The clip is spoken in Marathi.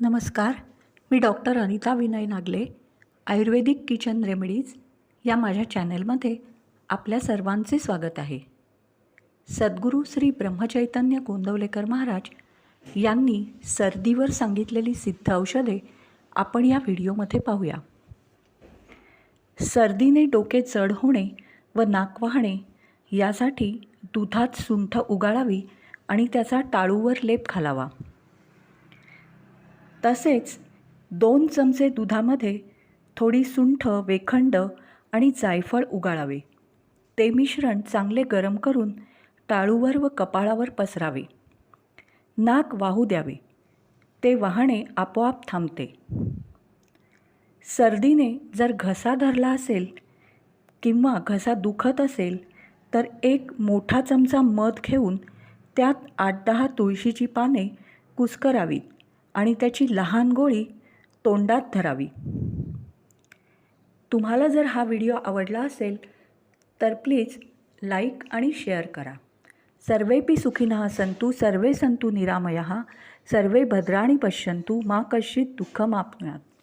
नमस्कार मी doctor Anita Vinay Nagle ayurvedic kitchen remedies या माझ्या चॅनेलमध्ये आपल्या सर्वांचे स्वागत आहे. सद्गुरू श्री ब्रह्मचैतन्य गोंदवलेकर महाराज यांनी सर्दीवर सांगितलेली सिद्ध औषधे आपण या व्हिडिओमध्ये पाहूया. सर्दीने डोके चढ होणे व नाक वाहणे यासाठी दुधात सुंठ उगाळावी आणि त्याचा टाळूवर लेप घालावा. तसेच दोन चमचे दुधामध्ये थोडी सुंठ वेखंड आणि जायफळ उगाळावे. ते मिश्रण चांगले गरम करून टाळूवर व कपाळावर पसरावे. नाक वाहू द्यावे. ते वाहणे आपोआप थांबते. सर्दीने जर घसा धरला असेल किंवा घसा दुखत असेल तर एक मोठा चमचा मध घेऊन त्यात आठ दहा तुळशीची पाने कुस्करावीत. आणि त्याची लहान गोळी तोंडात धरावी. तुम्हाला जर हा व्हिडिओ आवडला असेल तर प्लीज लाईक आणि शेअर करा. सर्वेपि सुखिनः सन्तु सर्वे सन्तु निरामयः सर्वे भद्राणि पश्यन्तु मा कश्चित् दुःखमाप्नुयात्.